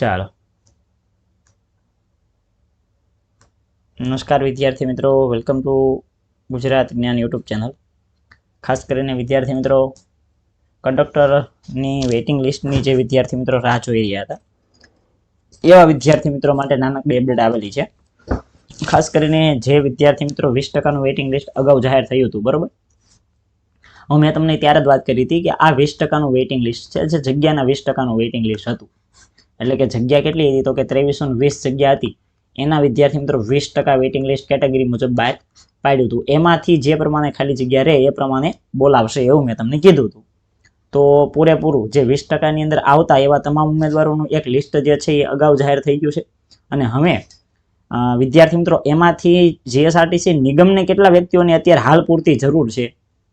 ચાલો. નમસ્કાર વિદ્યાર્થી મિત્રો વેલકમ ટુ ગુજરાત જ્ઞાન યુટ્યુબ ચેનલ. ખાસ કરીને વિદ્યાર્થી મિત્રો કંડક્ટરની વેઇટિંગ લિસ્ટની જે વિદ્યાર્થી મિત્રો રાહ જોઈ રહ્યા હતા, એવા વિદ્યાર્થી મિત્રો માટે નાનકડી અપડેટ આવેલી છે. ખાસ કરીને જે વિદ્યાર્થી મિત્રો વીસ ટકાનું વેઇટિંગ લિસ્ટ અગાઉ જાહેર થયું હતું, બરોબર? હું મેં તમને ત્યારે જ વાત કરી હતી કે આ વીસ ટકાનું વેઇટિંગ લિસ્ટ છે, જે જગ્યાના વીસ ટકાનું વેઇટિંગ લિસ્ટ હતું. એટલે કે જગ્યા કેટલી હતી? તો કે ત્રેવીસો વીસ જગ્યા હતી. એના વિદ્યાર્થી મિત્રો વીસ ટકા વેઇટિંગ લિસ્ટ કેટેગરી મુજબ બહાર પાડ્યું હતું. એમાંથી જે પ્રમાણે ખાલી જગ્યા રહે, એ પ્રમાણે બોલાવશે એવું મેં તમને કીધું હતું. તો પૂરેપૂરું જે વીસ ટકાની અંદર આવતા એવા તમામ ઉમેદવારોનું એક લિસ્ટ જે છે, એ અગાઉ જાહેર થઈ ગયું છે. અને હવે વિદ્યાર્થી મિત્રો, એમાંથી જીએસઆરટીસી નિગમને કેટલા વ્યક્તિઓને અત્યારે હાલ પૂરતી જરૂર છે?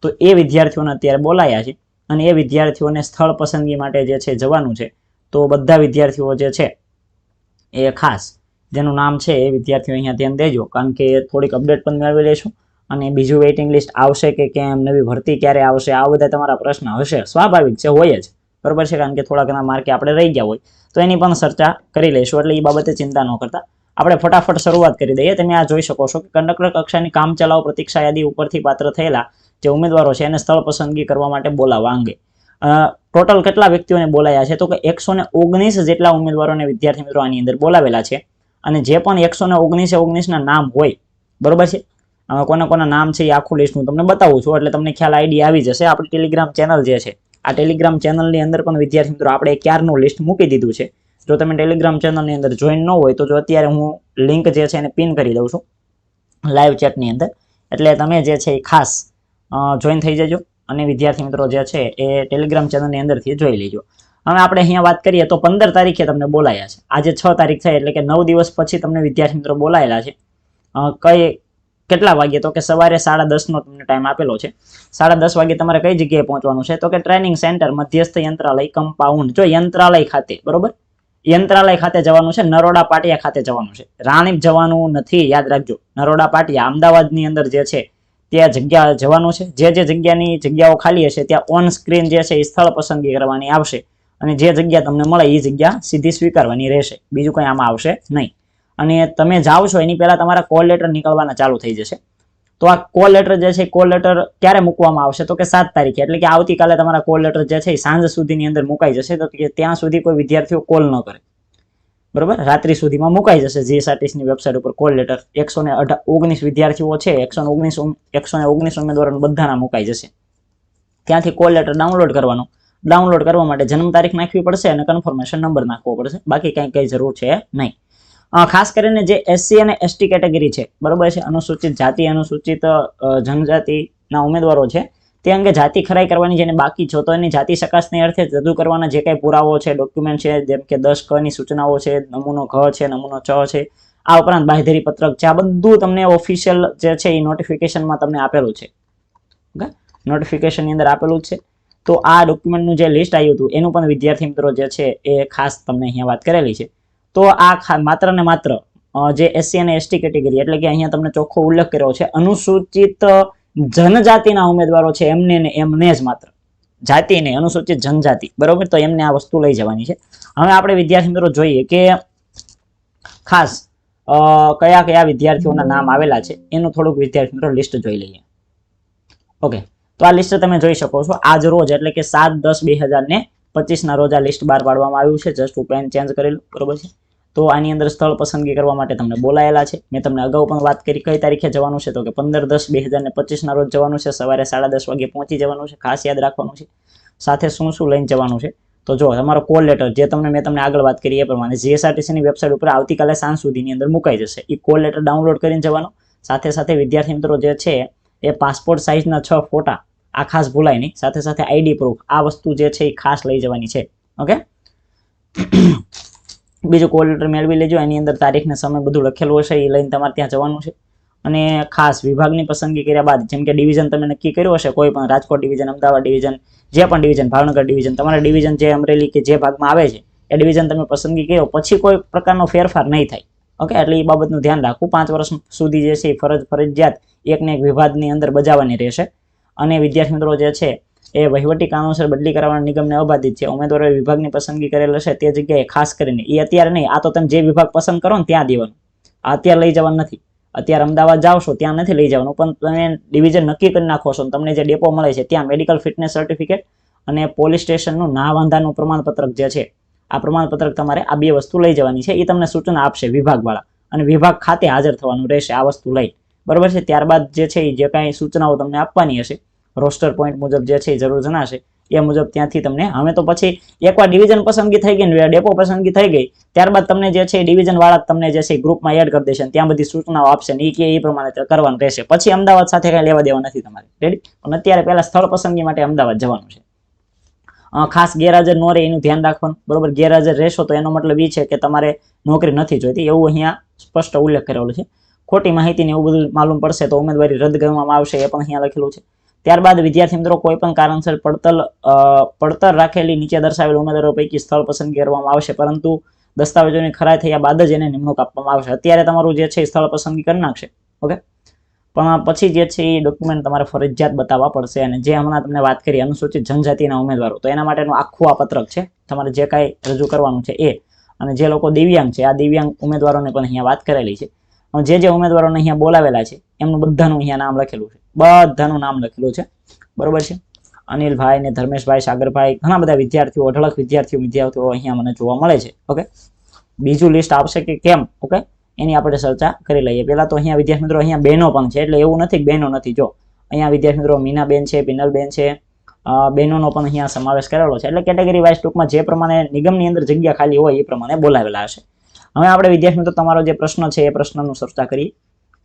તો એ વિદ્યાર્થીઓને અત્યારે બોલાયા છે. અને એ વિદ્યાર્થીઓને સ્થળ પસંદગી માટે જે છે, જવાનું છે. તો બધા વિદ્યાર્થીઓ જે છે, એ ખાસ જેનું નામ છે, એ વિદ્યાર્થીઓ અહીંયા ધ્યાન દેજો. કારણ કે થોડીક અપડેટ પણ મેળવી લઈશું અને બીજું વેઇટિંગ લિસ્ટ આવશે કે કેમ, નવી ભરતી ક્યારે આવશે, આ બધા તમારા પ્રશ્ન હશે. સ્વાભાવિક છે, હોય જ. બરોબર છે, કારણ કે થોડા ઘણા માર્કે આપણે રહી ગયા હોય. તો એની પણ ચર્ચા કરી લઈશું એટલે એ બાબતે ચિંતા ન કરતા. આપણે ફટાફટ શરૂઆત કરી દઈએ. તમે આ જોઈ શકો છો કે કંડક્ટર કક્ષાની કામ ચલાવ પ્રતીક્ષા યાદી ઉપરથી પાત્ર થયેલા જે ઉમેદવારો છે, એને સ્થળ પસંદગી કરવા માટે બોલાવવા અંગે. ટોટલ કેટલા વ્યક્તિઓને બોલાયા છે? તો કે એકસો ઓગણીસ જેટલા ઉમેદવારોને વિદ્યાર્થી મિત્રો આની અંદર બોલાવેલા છે. અને જે પણ એકસો ને ઓગણીસે ઓગણીસના નામ હોય, બરોબર છે? હવે કોના કોના નામ છે એ આખું લિસ્ટ હું તમને બતાવું છું, એટલે તમને ખ્યાલ આઈડી આવી જશે. આપણી ટેલિગ્રામ ચેનલ જે છે, આ ટેલિગ્રામ ચેનલની અંદર પણ વિદ્યાર્થી મિત્રો આપણે ક્યારનું લિસ્ટ મૂકી દીધું છે? જો તમે ટેલિગ્રામ ચેનલની અંદર જોઈન ન હોય, તો જો અત્યારે હું લિંક જે છે એને પિન કરી દઉં છું લાઈવ ચેટની અંદર. એટલે તમે જે છે એ ખાસ જોઈન થઈ જજો. અને વિદ્યાર્થી મિત્રો જે છે એ ટેલિગ્રામ ચેનલની અંદરથી જોઈ લેજો. હવે આપણે અહીંયા વાત કરીએ તો પંદર તારીખે તમને બોલાયા છે. આજે છ તારીખ થઈ એટલે કે નવ દિવસ પછી તમને વિદ્યાર્થી મિત્રો બોલાયેલા છે. કઈ, કેટલા વાગે તો કે સવારે સાડા દસનો તમને ટાઈમ આપેલો છે. સાડા દસ વાગે તમારે કઈ જગ્યાએ પહોંચવાનું છે? તો કે ટ્રેનિંગ સેન્ટર મધ્યસ્થ યંત્રાલય કમ્પાઉન્ડ જો યંત્રાલય ખાતે, બરોબર? યંત્રાલય ખાતે જવાનું છે, નરોડા પાટિયા ખાતે જવાનું છે. રાણીપ જવાનું નથી, યાદ રાખજો. નરોડા પાટિયા, અમદાવાદની અંદર જે છે ત્યાં જગ્યા જવાનું છે. જે જે જગ્યાની જગ્યાઓ ખાલી હશે, ત્યાં ઓન સ્ક્રીન જે છે એ સ્થળ પસંદગી કરવાની આવશે. અને જે જગ્યા તમને મળે એ જગ્યા સીધી સ્વીકારવાની રહેશે. બીજું કંઈ આમાં આવશે નહીં. અને તમે જાઓ છો, એની પહેલાં તમારા કોલ લેટર નીકળવાના ચાલુ થઈ જશે. તો આ કોલ લેટર જે છે કોલ લેટર ક્યારે મૂકવામાં આવશે? તો કે સાત તારીખે. એટલે કે આવતીકાલે તમારા કોલ લેટર જે છે એ સાંજ સુધીની અંદર મુકાઈ જશે. તો કે ત્યાં સુધી કોઈ વિદ્યાર્થીઓ કોલ ન કરે. બરોબર? રાત્રિ સુધીમાં મુકાઈ જશે. જીએસઆરટીસીની વેબસાઇટ ઉપર કોલ લેટર એકસો ને ઓગણીસ વિદ્યાર્થીઓ છે, એકસો ને ઓગણીસ એકસો ને ઓગણીસ ઉમેદવારો બધાના મુકાઈ જશે. ત્યાંથી કોલ લેટર ડાઉનલોડ કરવાનો. ડાઉનલોડ કરવા માટે જન્મ તારીખ નાખવી પડશે અને કન્ફર્મેશન નંબર નાખવો પડશે. બાકી કંઈ કંઈ જરૂર છે નહીં. ખાસ કરીને જે એસસી અને એસટી કેટેગરી છે, બરોબર છે? અનુસૂચિત જાતિ, અનુસૂચિત જનજાતિના ઉમેદવારો છે. તે અંગે જાતિ ખરાઈ કરવાની જેને બાકી છો, તો એની જાતિ ચકાસણી અર્થે રજૂ કરવાના જે કંઈ પુરાવો છે ડોક્યુમેન્ટ છે, જેમ કે દસ કની સૂચનાઓ છે, નમૂનો ઘ છે, નમૂનો ચ છે, આ ઉપરાંત બાંહેધરી પત્રક છે, આ બધું તમને ઓફિશિયલ જે છે એ નોટિફિકેશનમાં તમને આપેલું છે. નોટિફિકેશનની અંદર આપેલું છે. તો આ ડોક્યુમેન્ટનું જે લિસ્ટ આવ્યું હતું, એનું પણ વિદ્યાર્થી મિત્રો જે છે એ ખાસ તમને અહીંયા વાત કરેલી છે. તો આ માત્ર ને માત્ર જે એસસી અને એસટી કેટેગરી એટલે કે અહીંયા તમને ચોખ્ખો ઉલ્લેખ કર્યો છે, અનુસૂચિત જનજાતિના ઉમેદવારો છે એમને ને એમને જ માત્ર. જાતિ ને અનુસૂચિત જનજાતિ. બરોબર? તો એમને આ વસ્તુ લઈ જવાની છે. હવે આપણે વિદ્યાર્થી મિત્રો જોઈએ કે ખાસ કયા કયા વિદ્યાર્થીઓના નામ આવેલા છે. એનું થોડુંક વિદ્યાર્થી મિત્રો લિસ્ટ જોઈ લઈએ. ઓકે. તો આ લિસ્ટ તમે જોઈ શકો છો. આજ રોજ એટલે કે સાત દસ બે હજાર ને પચીસના રોજ આ લિસ્ટ બહાર પાડવામાં આવ્યું છે. જસ્ટ હું પેન ચેન્જ કરેલું. બરોબર છે? તો આની અંદર સ્થળ પસંદગી કરવા માટે તમને બોલાયેલા છે. મેં તમને અગાઉ પણ વાત કરી કઈ તારીખે જવાનું છે તો કે પંદર દસ બે હજાર ને પચીસના રોજ જવાનું છે. સવારે સાડા દસ વાગે પહોંચી જવાનું છે. ખાસ યાદ રાખવાનું છે. સાથે શું શું લઈને જવાનું છે? તો જો તમારો કોલ લેટર જે તમને મેં તમને આગળ વાત કરી એ પ્રમાણે જીએસઆરટીસીની વેબસાઇટ ઉપર આવતીકાલે સાંજ સુધીની અંદર મુકાઈ જશે. એ કોલ લેટર ડાઉનલોડ કરીને જવાનો. સાથે સાથે વિદ્યાર્થી મિત્રો જે છે એ પાસપોર્ટ સાઇઝના છ ફોટા આ ખાસ ભૂલાય નહીં. સાથે સાથે આઈડી પ્રૂફ આ વસ્તુ જે છે એ ખાસ લઈ જવાની છે. ઓકે? બીજું કોલ લેટર મેળવી લેજો. એની અંદર તારીખ ને સમય બધું લખેલું હશે, એ લઈને તમારે ત્યાં જવાનું છે. અને ખાસ વિભાગની પસંદગી કર્યા બાદ, જેમ કે ડિવિઝન તમે નક્કી કર્યું હશે, કોઈ પણ રાજકોટ ડિવિઝન અમદાવાદ ડિવિઝન જે પણ ડિવિઝન ભાવનગર ડિવિઝન તમારા ડિવિઝન જે અમરેલી કે જે ભાગમાં આવે છે, એ ડિવિઝન તમે પસંદગી કર્યો, પછી કોઈ પ્રકારનો ફેરફાર નહીં થાય. ઓકે એટલે એ બાબતનું ધ્યાન રાખવું. પાંચ વર્ષ સુધી જે છે એ ફરજ ફરજિયાત એકને એક વિભાગની અંદર બજાવવાની રહેશે. અને વિદ્યાર્થી મિત્રો જે છે એ વહીવટી કારણોસર બદલી કરાવવાના નિગમને અબાધિત છે. ઉમેદવારોએ વિભાગની પસંદગી કરેલ હશે તે જગ્યાએ ખાસ કરીને એ અત્યારે નહીં, આ તો તમે જે વિભાગ પસંદ કરો ને ત્યાં દેવાનું. અત્યારે લઈ જવાનું નથી. અત્યારે અમદાવાદ છો, ત્યાં નથી લઈ જવાનું. પણ તમે ડિવિઝન નક્કી કરી નાખો છો તમને જે ડેપો મળે છે, ત્યાં મેડિકલ ફિટનેસ સર્ટિફિકેટ અને પોલીસ સ્ટેશનનું ના વાંધાનું પ્રમાણપત્રક જે છે, આ પ્રમાણપત્રક તમારે આ બે વસ્તુ લઈ જવાની છે. એ તમને સૂચના આપશે વિભાગવાળા. અને વિભાગ ખાતે હાજર થવાનું રહેશે આ વસ્તુ લઈ બરાબર છે? ત્યારબાદ જે છે એ જે કાંઈ સૂચનાઓ તમને આપવાની હશે રોસ્ટર પોઈન્ટ મુજબ જે છે એ જરૂર જણાશે. એ મુજબ ત્યાંથી તમને, હવે તો પછી એકવાર ડિવિઝન પસંદગી થઈ ગઈ ને ડેપો પસંદગી થઈ ગઈ, ત્યારબાદ તમને જે છે ડિવિઝન વાળા તમને જે છે ગ્રુપમાં એડ કરી દેશે અને ત્યાં બધી સૂચનાઓ આપશે ને એ કે એ પ્રમાણે કરવાનું રહેશે. પછી અમદાવાદ સાથે કઈ લેવા દેવા નથી તમારે. રેડી પણ અત્યારે પહેલા સ્થળ પસંદગી માટે અમદાવાદ જવાનું છે. ખાસ ગેરહાજર ન રહે એનું ધ્યાન રાખવાનું. બરોબર? ગેરહાજર રહેશો તો એનો મતલબ એ છે કે તમારે નોકરી નથી જોઈતી. એવું અહીંયા સ્પષ્ટ ઉલ્લેખ કરેલો છે. ખોટી માહિતીને એવું બધું માલુમ પડશે તો ઉમેદવારી રદ કરવામાં આવશે, એ પણ અહીંયા લખેલું છે. ત્યારબાદ વિદ્યાર્થી મિત્રો કોઈ પણ કારણસર પડતર પડતર રાખેલી નીચે દર્શાવેલ ઉમેદવારો પૈકી સ્થળ પસંદગી કરવામાં આવશે. પરંતુ દસ્તાવેજોની ખરાઈ થયા બાદ જ એને નિમણૂક આપવામાં આવશે. અત્યારે તમારું જે છે સ્થળ પસંદગી કરી નાખશે. ઓકે? પણ પછી જે છે એ ડોક્યુમેન્ટ તમારે ફરજિયાત બતાવવા પડશે અને જે હમણાં તમને વાત કરી અનુસૂચિત જનજાતિના ઉમેદવારો, તો એના માટેનું આખું આ પત્રક છે. તમારે જે કાંઈ રજૂ કરવાનું છે એ. અને જે લોકો દિવ્યાંગ છે, આ દિવ્યાંગ ઉમેદવારોને પણ અહીંયા વાત કરેલી છે. જે જે ઉમેદવારોને અહીંયા બોલાવેલા છે, એમનું બધાનું અહીંયા નામ લખેલું છે. બધાનું નામ લખેલું છે. બરોબર છે? અનિલભાઈ ને ધર્મેશભાઈ, સાગરભાઈ, ઘણા બધા વિદ્યાર્થીઓ, અઢળક વિદ્યાર્થીઓ વિદ્યાર્થીઓ અહીંયા મને જોવા મળે છે. ઓકે? બીજું લિસ્ટ આવશે કે કેમ? ઓકે? એની આપણે ચર્ચા કરી લઈએ. પહેલાં તો અહીંયા વિદ્યાર્થી મિત્રો, અહીંયા બહેનો પણ છે, એટલે એવું નથી બહેનો નથી. જો, અહીંયા વિદ્યાર્થી મિત્રો, મીનાબેન છે, પિનલબેન છે બહેનોનો પણ અહીંયા સમાવેશ કરેલો છે. એટલે કેટેગરી વાઇઝ ટૂંકમાં જે પ્રમાણે નિગમની અંદર જગ્યા ખાલી હોય, એ પ્રમાણે બોલાવેલા હશે. હવે આપણે વિદ્યાર્થી મિત્રો, તમારો જે પ્રશ્ન છે એ પ્રશ્નનું ચર્ચા કરીએ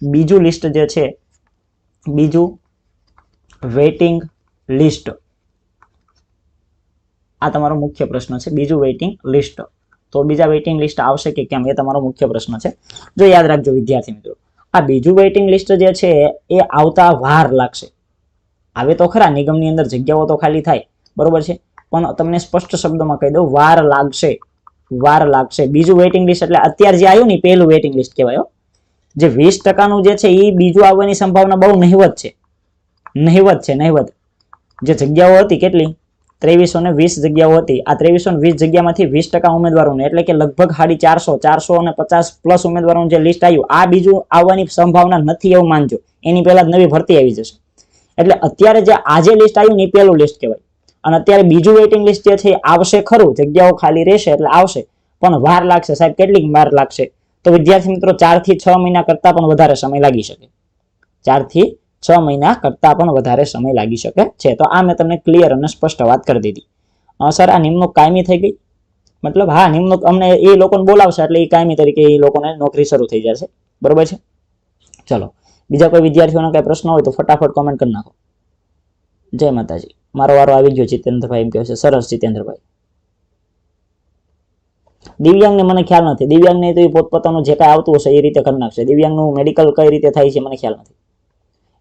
બીજું લિસ્ટ જે છે, બીજું વેઇટિંગ લિસ્ટ આ તમારો મુખ્ય પ્રશ્ન છે. બીજું વેઇટિંગ લિસ્ટ તો બીજા વેઇટિંગ લિસ્ટ આવશે કે કેમ? એ તમારો મુખ્ય પ્રશ્ન છે. જો યાદ રાખજો વિદ્યાર્થી મિત્રો, આ બીજું વેઇટિંગ લિસ્ટ જે છે એ આવતા વાર લાગશે. આવે તો ખરા, નિગમની અંદર જગ્યાઓ તો ખાલી થાય. બરોબર છે? પણ તમને સ્પષ્ટ શબ્દોમાં કહી દઉં, વાર લાગશે. વાર લાગશે. બીજું વેઇટિંગ લિસ્ટ એટલે અત્યારે જે આવ્યું ને પહેલું વેઇટિંગ લિસ્ટ કહેવાય જે વીસ ટકાનું જે છે એ બીજું આવવાની સંભાવના બહુ નહિવત છે. નહિવત છે, નહિવત. જે જગ્યાઓ હતી કેટલી? ત્રેવીસો ને વીસ જગ્યાઓ હતી. આ ત્રેવીસો ને વીસ જગ્યામાંથી વીસ ટકા ઉમેદવારોને, એટલે કે લગભગ સાડી ચારસો ચારસો અને પચાસ પ્લસ ઉમેદવારોનું જે લિસ્ટ આવ્યું, આ બીજું આવવાની સંભાવના નથી એવું માનજો. એની પહેલા જ નવી ભરતી આવી જશે. એટલે અત્યારે જે આજે લિસ્ટ આવ્યું ને એ પહેલું લિસ્ટ કહેવાય. અને અત્યારે બીજું વેઇટિંગ લિસ્ટ જે છે આવશે ખરું, જગ્યાઓ ખાલી રહેશે એટલે આવશે. પણ વાર લાગશે સાહેબ, કેટલીક વાર લાગશે? તો વિદ્યાર્થી મિત્રો ચારથી છ મહિના કરતા પણ વધારે સમય લાગી શકે. ચારથી છ મહિના કરતા પણ વધારે સમય લાગી શકે છે. તો આ મેં તમને ક્લિયર અને સ્પષ્ટ વાત કરી દીધી. સર, આ નિમણૂક કાયમી થઈ ગઈ? મતલબ હા, નિમણૂક અમને એ લોકોને બોલાવશે, એટલે એ કાયમી તરીકે એ લોકોને નોકરી શરૂ થઈ જશે. બરોબર છે? ચલો. બીજા કોઈ વિદ્યાર્થીઓનો કઈ પ્રશ્ન હોય તો ફટાફટ કોમેન્ટ કરી નાખો. જય માતાજી. મારો વારો આવી ગયો જીતેન્દ્રભાઈ એમ કહે છે, સરસ જીતેન્દ્રભાઈ. દિવ્યાંગને મને ખ્યાલ નથી. દિવ્યાંગને તો એ પોતપોતાનું જે કાંઈ આવતું હશે એ રીતે કરી નાખશે. દિવ્યાંગનું મેડિકલ કઈ રીતે થાય છે, મને ખ્યાલ નથી.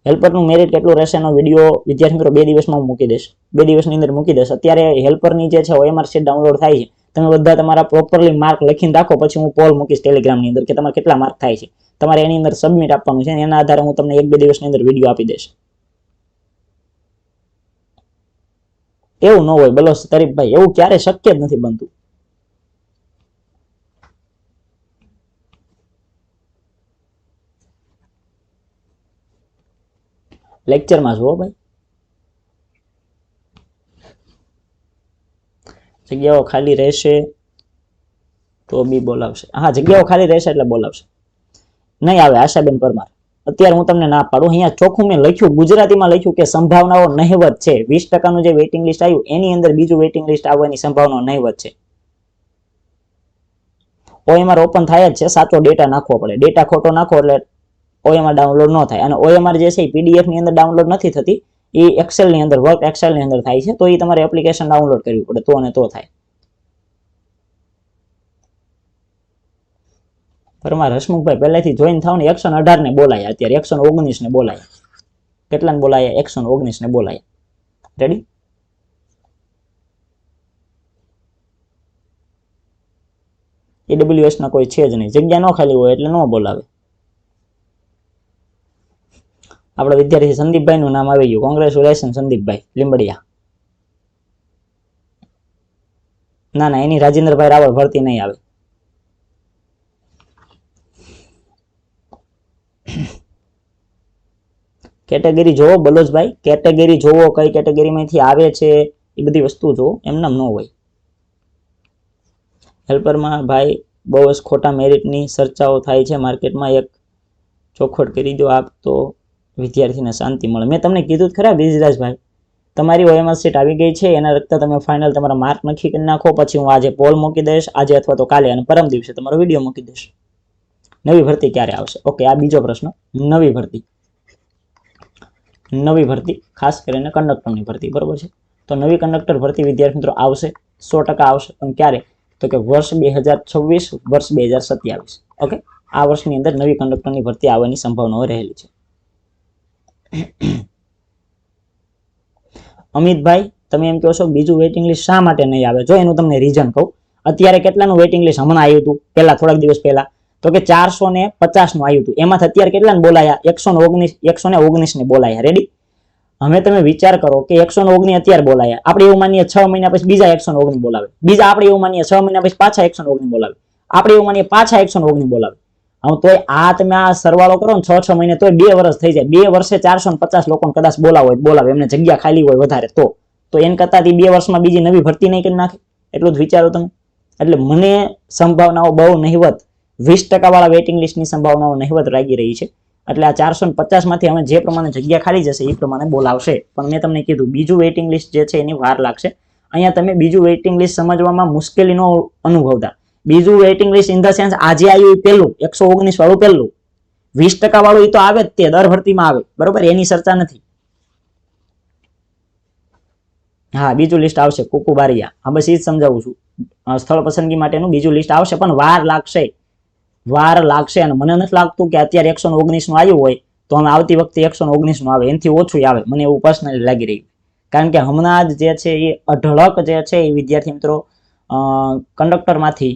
હેલ્પરનું મેરિટ કેટલું રહેશે એનો વીડિયો વિદ્યાર્થી મિત્રો બે દિવસમાં હું મૂકી દઈશ બે દિવસની અંદર મૂકી દઈશ અત્યારે હેલ્પરની જે છે ઓએમઆર શીટ ડાઉનલોડ થાય છે. તમે બધા તમારા પ્રોપરલી માર્ક લખીને રાખો, પછી હું પોલ મૂકીશ ટેલિગ્રામની અંદર કે તમારે કેટલા માર્ક થાય છે. તમારે એની અંદર સબમિટ આપવાનું છે એના આધારે હું તમને એક બે દિવસની અંદર વીડિયો આપી દઈશ. એવું ન હોય, બલો તરીફભાઈ એવું ક્યારે શક્ય જ નથી બનતું. લેક્ચરમાં જુઓ ભાઈ. જગ્યાઓ ખાલી રહેશે તો બી બોલાવશે. હા, જગ્યાઓ ખાલી રહેશે એટલે બોલાવશે. નહીં આવે, આશાબેન પરમાર. અત્યારે હું તમને ના પાડું. અહીંયા ચોખ્ખું મેં લખ્યું, ગુજરાતીમાં લખ્યું કે સંભાવનાઓ નહીવત છે. વીસ ટકાનું જે વેઇટિંગ લિસ્ટ આવ્યું, એની અંદર બીજું વેઇટિંગ લિસ્ટ આવવાની સંભાવના નહીવત છે. ઓએમઆર ઓપન થાય જ છે, સાચો ડેટા નાખવો પડે. ડેટા ખોટો નાખો એટલે ઓએમઆર ડાઉનલોડ ન થાય. અને ઓએમઆર જે છે એ પીડીએફની અંદર ડાઉનલોડ નથી થતી. એ એક્સેલની અંદર વર્ક એક્સેલની અંદર થાય છે. તો એ તમારે એપ્લિકેશન ડાઉનલોડ કરવી પડે, તો અને તો થાય. ઘરમાં હસમુખભાઈ પહેલેથી જોઈન થાવ ને એકસો અઢારને બોલાયા. અત્યારે એકસો ઓગણીસને બોલાયા. કેટલાને બોલાયા? એકસો ઓગણીસને બોલાયા. રેડી ઈડબ્લ્યુએસના કોઈ છે જ નહીં. જગ્યા ન ખાલી હોય એટલે ન બોલાવે. આપણા વિદ્યાર્થી સંદીપભાઈ નું નામ આવી ગયું. કોંગ્રેચ્યુલેશન સંદીપભાઈ. લીંબડિયા. ના ના, એની રાજેન્દ્રભાઈ રાવલ ભરતી નહીં આવે. કેટેગરી જોવો બલોજભાઈ કેટેગરી જોવો, કઈ કેટેગરીમાંથી આવે છે, એ બધી વસ્તુ જોવો. એમને ન હોય. હેલ્પરમાં ભાઈ બહુ જ ખોટા મેરિટની ચર્ચાઓ થાય છે માર્કેટમાં. એક ચોખવટ કરી દો આપ તો વિદ્યાર્થીને શાંતિ મળે. મેં તમને કીધું ખરા બિજરાજભાઈ તમારી ઓએમએસ સીટ આવી ગઈ છે, એના લગતા તમે ફાઇનલ તમારા માર્ક નક્કી કરી નાખો. પછી હું આજે પોલ મૂકી દઈશ. આજે અથવા તો કાલે અને પરમ દિવસે તમારો વીડિયો મૂકી દઈશ. નવી ભરતી ક્યારે આવશે? ઓકે આ બીજો પ્રશ્ન. નવી ભરતી. નવી ભરતી, ખાસ કરીને કંડક્ટરની ભરતી, બરોબર છે? તો નવી કંડક્ટર ભરતી વિદ્યાર્થી મિત્રો આવશે, સો ટકા આવશે. પણ ક્યારે? તો કે વર્ષ બે હજાર છવ્વીસ, વર્ષ બે હજાર સત્યાવીસ. ઓકે? આ વર્ષની અંદર નવી કંડક્ટરની ભરતી આવવાની સંભાવનાઓ રહેલી છે. અમિતભાઈ, તમે એમ કહો છો, બીજું વેઇટિંગ લિસ્ટ શા માટે નહીં આવે? જો એનું તમને રીઝન કહું, અત્યારે કેટલાનું વેઇટિંગ લિસ્ટ હમણાં આવ્યું હતું? પહેલા, થોડાક દિવસ પહેલા. તો કે ચારસો ને પચાસનું આવ્યું હતું એમાંથી અત્યારે કેટલાને બોલાયા? એકસો ને ઓગણીસ, એકસો ને ઓગણીસ ને બોલાયા. રેડી હવે તમે વિચાર કરો કે એકસો ને ઓગણીસ અત્યારે બોલાયા. આપણે એવું માનીએ છ મહિના પછી બીજા એકસો ને ઓગણીસ બોલાવે. બીજા આપણે એવું માનીએ છ મહિના પછી પાછા એકસો ને ઓગણીસ બોલાવે. આપણે એવું માનીએ પાછા એકસો ને ઓગણીસ બોલાવે. હવે તોય આ તમે આ સરવાળો કરો ને છ છ મહિને તોય બે વર્ષ થઈ જાય. બે વર્ષે ચારસો ને પચાસ લોકોને કદાચ બોલાવો હોય, બોલાવે. એમને જગ્યા ખાલી હોય વધારે તો. તો એન કરતાં બે વર્ષમાં બીજી નવી ભરતી નહીં કરી નાખે? એટલું જ વિચારો તમે. એટલે મને સંભાવનાઓ બહુ નહિવત. વીસ ટકાવાળા વેઇટિંગ લિસ્ટની સંભાવનાઓ નહિવત લાગી રહી છે. એટલે આ ચારસો ને પચાસમાંથી અમે જે પ્રમાણે જગ્યા ખાલી જશે એ પ્રમાણે બોલાવશે. પણ મેં તમને કીધું, બીજું વેઇટિંગ લિસ્ટ જે છે એની વાર લાગશે. અહીંયા તમે બીજું વેઇટિંગ લિસ્ટ સમજવામાં મુશ્કેલીનો અનુભવતા. બીજું waiting list in the sense આજે આવ્યું પહેલું, એકસો ઓગણીસ વાળું પહેલું. વીસ ટકા વાળું એ તો આવે જ તે, દર ભરતીમાં આવે. બરોબર? એની ચર્ચા નથી. હા, બીજું લિસ્ટ આવશે કુકુ બારિયા હા, બસ એ જ સમજાવું છું. સ્થળ પસંદગી માટેનું બીજું લિસ્ટ આવશે, પણ વાર લાગશે. વાર લાગશે અને મને નથી લાગતું કે અત્યારે એકસો ઓગણીસનું આવ્યું હોય તો અમે આવતી વખતે એકસો ઓગણીસનું આવે. એનાથી ઓછું આવે. મને એવું પર્સનલી લાગી રહ્યું. કારણ કે હમણાં જ જે છે એ અઢળક જે છે એ વિદ્યાર્થી મિત્રો કંડક્ટરમાંથી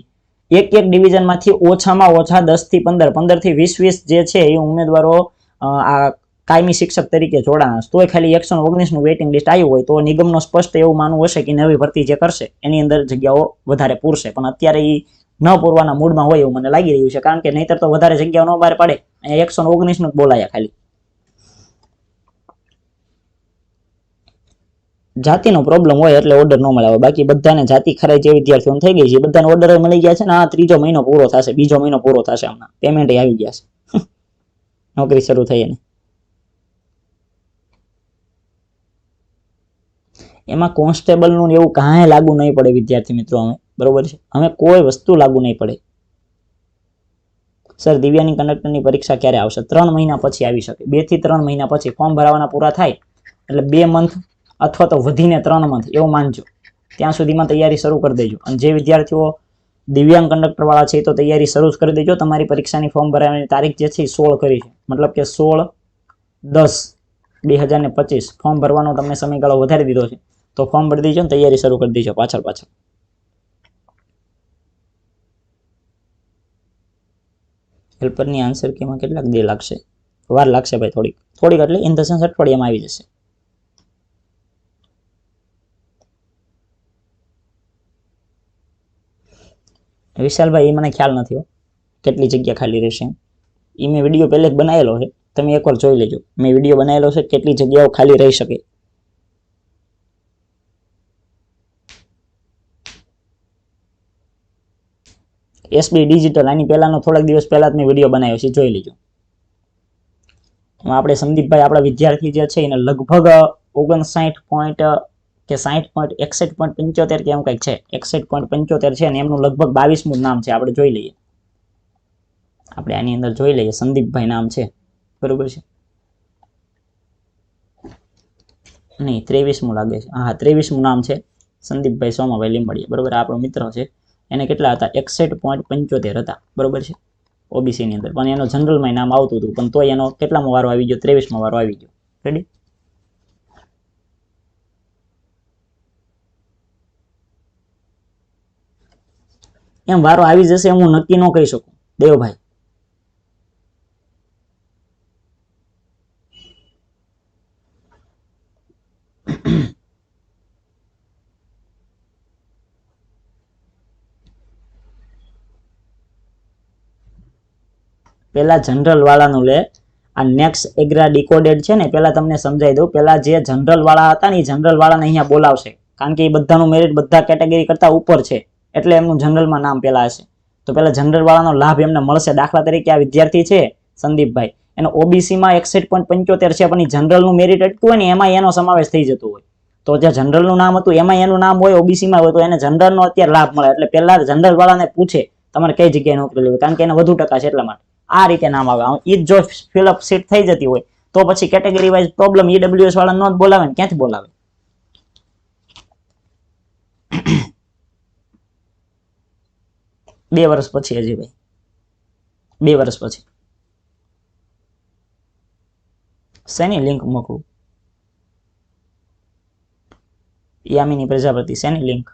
એક એક ડિવિઝનમાંથી ઓછામાં ઓછા દસથી પંદર પંદરથી વીસ વીસ જે છે એ ઉમેદવારો આ કાયમી શિક્ષક તરીકે જોડાણા. તોય ખાલી એકસો ઓગણીસનું વેઇટિંગ લિસ્ટ આવ્યું હોય તો નિગમનો સ્પષ્ટ એવું માનવું હશે કે નવી ભરતી જે કરશે, એની અંદર જગ્યાઓ વધારે પૂરશે. પણ અત્યારે એ ન પૂરવાના મૂડમાં હોય એવું મને લાગી રહ્યું છે. કારણ કે નહીતર તો વધારે જગ્યાઓ ન બહાર પડે. અહીંયા એકસો ઓગણીસનું બોલાયા ખાલી. જાતિનો પ્રોબ્લેમ હોય એટલે ઓર્ડર ન મળે. બાકી બધાને જાતિ ખરાઈ જે વિદ્યાર્થીઓને થઈ ગઈ છે. બધાને ઓર્ડર મળી ગયા છે ને આ ત્રીજો મહિનો પૂરો થશે. બીજો મહિનો પૂરો થશે હમણાં. પેમેન્ટ આવી ગયા છે. નોકરી શરૂ થઈ એને એમાં કોન્સ્ટેબલનું એવું કાંઈ લાગુ નહીં પડે વિદ્યાર્થી મિત્રો અમે બરોબર છે? અમે કોઈ વસ્તુ લાગુ નહીં પડે. સર દિવ્યાની કંડક્ટરની પરીક્ષા ક્યારે આવશે? ત્રણ મહિના પછી આવી શકે. બેથી ત્રણ મહિના પછી ફોર્મ ભરાવાના પૂરા થાય, એટલે બે મંથ અથવા તો વધીને ત્રણ મંથ એવું માનજો. ત્યાં સુધીમાં તૈયારી શરૂ કરી દેજો. અને જે વિદ્યાર્થીઓ દિવ્યાંગ કંડક્ટર વાળા છે તો તૈયારી શરૂ કરી દેજો. તમારી પરીક્ષાની ફોર્મ ભરાવાની તારીખ જે છે સોળ કરી છે. મતલબ કે સોળ દસ બે હજાર ને પચીસ. ફોર્મ ભરવાનો તમને સમયગાળો વધારી દીધો છે. તો ફોર્મ ભરી દેજો ને તૈયારી શરૂ કરી દેજો પાછળ પાછળ. હેલ્પરની આન્સર કેમાં કેટલાક દે લાગશે? વાર લાગશે ભાઈ થોડીક. થોડીક એટલે ઇન ધ સેન્સ અઠવાડિયામાં આવી જશે. વિશાલભાઈ એ મને ખ્યાલ નથી હો. કેટલી જગ્યા ખાલી રહેશે. એ મેં વીડિયો પહેલે જ બનાવેલો છે. તમે એકવાર જોઈ લેજો. મેં વીડિયો બનાવેલો છે કેટલી જગ્યાઓ ખાલી રહી શકે. એસબી ડિજિટલ આની પહેલાનો થોડાક દિવસ પહેલાં જ મેં વીડિયો બનાવ્યો છે, જોઈ લેજો. આપણે સંદીપભાઈ, આપણા વિદ્યાર્થી જે છે, એને લગભગ ઓગણસાઠ પોઈન્ટ કે સાઠ પોઈન્ટ એકસઠ પોઈન્ટ પંચોતેર કે એમ કંઈક છે, એકસઠ પોઈન્ટ પંચોતેર છે, અને એમનું લગભગ બાવીસમું નામ છે, આપણે જોઈ લઈએ. આપણે આની અંદર જોઈ લઈએ, સંદીપભાઈ નામ છે, બરોબર છે? નહીં ત્રેવીસમું લાગે છે. હા, ત્રેવીસમું નામ છે, સંદીપભાઈ સોમાભાઈ લીંબડિયા, બરોબર? આપણો મિત્ર છે. એને કેટલા હતા? એકસઠ પોઈન્ટ પંચોતેર હતા. બરોબર છે? ઓબીસી ની અંદર. પણ એનો જનરલમાં નામ આવતું હતું. પણ તોય એનો કેટલામો વારો આવી ગયો? ત્રેવીસમો વારો આવી ગયો. રેડી એમ વારો આવી જશે એમ હું નક્કી ન કહી શકું. દેવભાઈ. પેલા જનરલ વાળાનું લે. આ નેક્સ્ટ એગ્રા ડિકોડેડ છે ને પહેલાં તમને સમજાવી દઉં. પહેલાં જે જનરલ વાળા હતા ને, એ જનરલવાળાને અહીંયા બોલાવશે. કારણ કે એ બધાનું મેરિટ બધા કેટેગરી કરતા ઉપર છે. એટલે એમનું જનરલમાં નામ પહેલાં હશે. તો પહેલાં જનરલવાળાનો લાભ એમને મળશે. દાખલા તરીકે આ વિદ્યાર્થી છે સંદીપભાઈ. એનો ઓબીસીમાં એકસઠ પોઈન્ટ પંચોતેર છે, પણ જનરલનું મેરિટ અટક્યું હોય ને એમાં એનો સમાવેશ થઈ જતો હોય. તો જે જનરલનું નામ હતું એમાં એનું નામ હોય ઓબીસીમાં હોય, તો એને જનરલનો અત્યારે લાભ મળે. એટલે પહેલાં જનરલવાળાને પૂછે, તમારે કઈ જગ્યાએ નોકરી લેવી? કારણ કે એને વધુ ટકા છે એટલા માટે. આ રીતે નામ આવે એ જો ફિલઅપ સીટ થઈ જતી હોય, તો પછી કેટેગરી વાઇઝ પ્રોબ્લેમ ઈડબ્લ્યુએસ વાળા નો બોલાવે ને ક્યાંથી બોલાવે? બે વર્ષ પછી હજી ભાઈ. બે વર્ષ પછી. શેની લિંક મોકલું? યામિની પ્રજાપતિ, શેની લિંક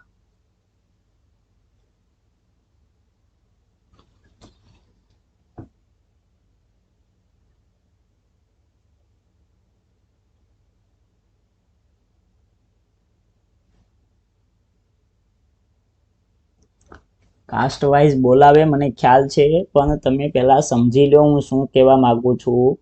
કાસ્ટ વાઇઝ બોલાવે, મને ખ્યાલ છે, પણ તમે પહેલાં સમજી લો હું શું કહેવા માગું છું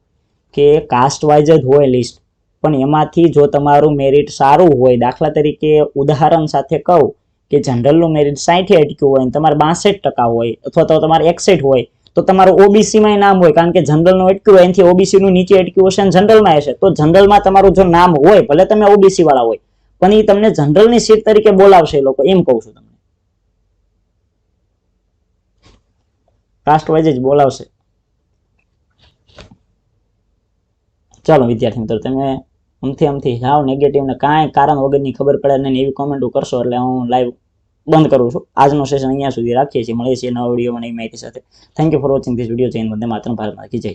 કે કાસ્ટ વાઇઝ જ હોય લિસ્ટ પણ એમાંથી જો તમારું મેરિટ સારું હોય, દાખલા તરીકે ઉદાહરણ સાથે કહું કે જનરલનું મેરિટ સાઠે અટક્યું હોય તમારે બાસઠ ટકા હોય, અથવા તો તમારે એકસઠ હોય, તો તમારું ઓબીસીમાં નામ હોય, કારણ કે જનરલનું અટક્યું હોય, એનાથી ઓબીસી નું નીચે અટક્યું હશે અને જનરલમાં હશે, તો જનરલમાં તમારું જો નામ હોય, ભલે તમે ઓબીસી વાળા હોય, પણ એ તમને જનરલની સીટ તરીકે બોલાવશે એ લોકો, એમ કહું છું તમને. કાસ્ટ વાઇઝ જ બોલાવશે. ચાલો, વિદ્યાર્થી મિત્રો, તમે અમથી અમથી જાઓ નેગેટિવ ને કાંઈ કારણ વગરની ખબર પડે નહીં એવી કોમેન્ટો કરશો એટલે હું લાઈવ બંધ કરું છું. આજનો સેશન અહીંયા સુધી રાખીએ છીએ. મળીએ છીએ નવા વિડીયોમાં નવી માહિતી સાથે. Thank you for watching this video Jain વંદે માત્ર ભારતમાં જય.